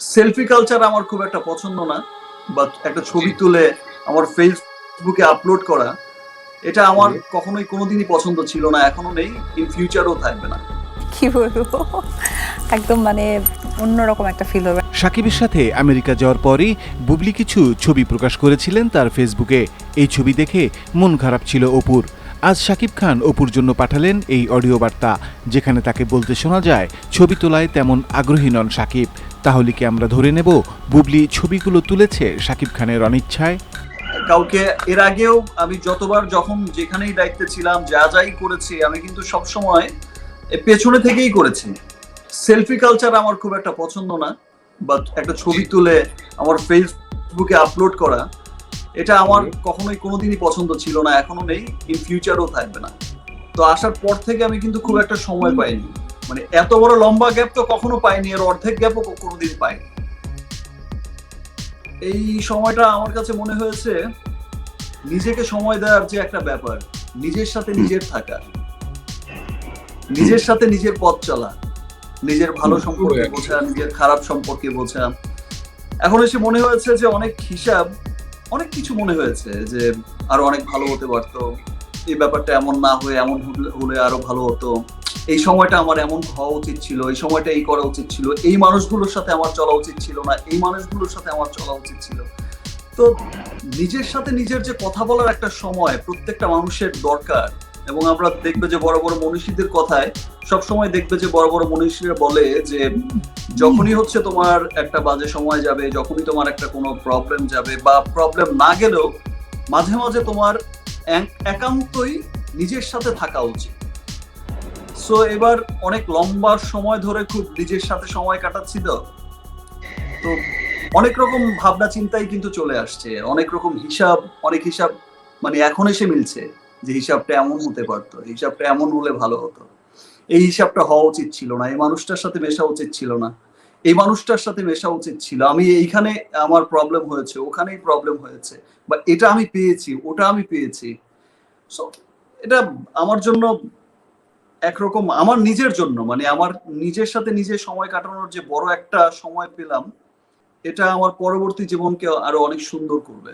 Selfie culture আমার খুব একটা পছন্দ না বা একটা ছবি তুলে আমার ফেসবুকে আপলোড করা এটা আমার কখনোই কোনোদিনই পছন্দ ছিল না এখনও নেই ইন ফিউচারও থাকবে না। কি বলব? একদম মানে অন্যরকম একটা ফিল হবে। সাকিবের সাথে আমেরিকা যাওয়ার পরই বুবলি কিছু ছবি প্রকাশ করেছিলেন তার ফেসবুকে এই ছবি দেখে মন খারাপ ছিল অপুর। আজ সাকিব খান অপুর জন্য পাঠালেন এই অডিও বার্তা যেখানে তাকে বলতে শোনা যায় ছবি তোলায় তেমন আগ্রহী নন সাকিব। তাহলে কি আমরা ধরে নেব বুবলি ছবিগুলো তুলেছে সাকিব খানের অনিচ্ছায়? কাউকে এর আগেও আমি যতবার যখন যেখানেই দায়িত্বে ছিলাম যা যাই করেছি আমি কিন্তু সব সময় পেছনে থেকেই করেছি। সেলফি কালচার আমার খুব একটা পছন্দ না বা একটা ছবি তুলে আমার ফেসবুকে আপলোড করা এটা আমার কখনোই কোনোদিনই পছন্দ ছিল না এখনও নেই ইন ফিউচারও থাকবে না। তো আসার পর থেকে আমি কিন্তু খুব একটা সময় পাইনি। মানে এত বড় লম্বা গ্যাপ তো কখনো পাইনি এর অর্ধেক গ্যাপও কোনোদিন পাইনি। এই সময়টা আমার কাছে মনে হয়েছে নিজেকে সময় দেওয়ার যে একটা ব্যাপার নিজের সাথে নিজের থাকা নিজের সাথে নিজের পথ চলা নিজের ভালো সম্পর্কে বোঝা নিজের খারাপ সম্পর্কে বোঝা। এখন এসে মনে হয়েছে যে অনেক হিসাব অনেক কিছু মনে হয়েছে যে আরও অনেক ভালো হতে পারতো এই ব্যাপারটা এমন না হয়ে এমন হলে- হলে আরও ভালো হতো। এই সময়টা আমার এমন হওয়া উচিত ছিল, এই সময়টা এই করা উচিত ছিল, এই মানুষগুলোর সাথে আমার চলা উচিত ছিল না, এই মানুষগুলোর সাথে আমার চলা উচিত ছিল। তো নিজের সাথে নিজের যে কথা বলার একটা সময় প্রত্যেকটা মানুষের দরকার এবং আমরা দেখবে যে বড় বড় মনীষীদের কথায় সব সময় দেখবে যে বড় বড় মনীষীরা বলে যে, যখনই হচ্ছে তোমার একটা বাজে সময় যাবে, যখনই তোমার একটা কোনো প্রবলেম যাবে বা প্রবলেম না গেলেও মাঝে মাঝে তোমার এক- একান্তই নিজের সাথে থাকা উচিত। সো এবার অনেক লম্বা সময় ধরে খুব নিজের সাথে সময় কাটাচ্ছি তো। তো অনেক রকম ভাবনা চিন্তাই কিন্তু চলে আসছে। অনেক রকম হিসাব, অনেক হিসাব মানে এখন এসে মিলছে যে হিসাবটা এমন হতে পারতো, হিসাবটা এমন হলে ভালো হতো। এই হিসাবটা হওয়া উচিত ছিল না, এই মানুষটার সাথে মেশা উচিত ছিল না। এই মানুষটার সাথে মেশা উচিত ছিল। আমি এইখানে আমার প্রবলেম হয়েছে, ওখানেই প্রবলেম হয়েছে, বা এটা আমি পেয়েছি, ওটা আমি পেয়েছি। সো এটা আমার জন্য একরকম আমার নিজের জন্য মানে আমার নিজের সাথে নিজে সময় কাটানোর যে বড় একটা সময় পেলাম, এটা আমার পরবর্তী জীবনকে আরও অনেক সুন্দর করবে।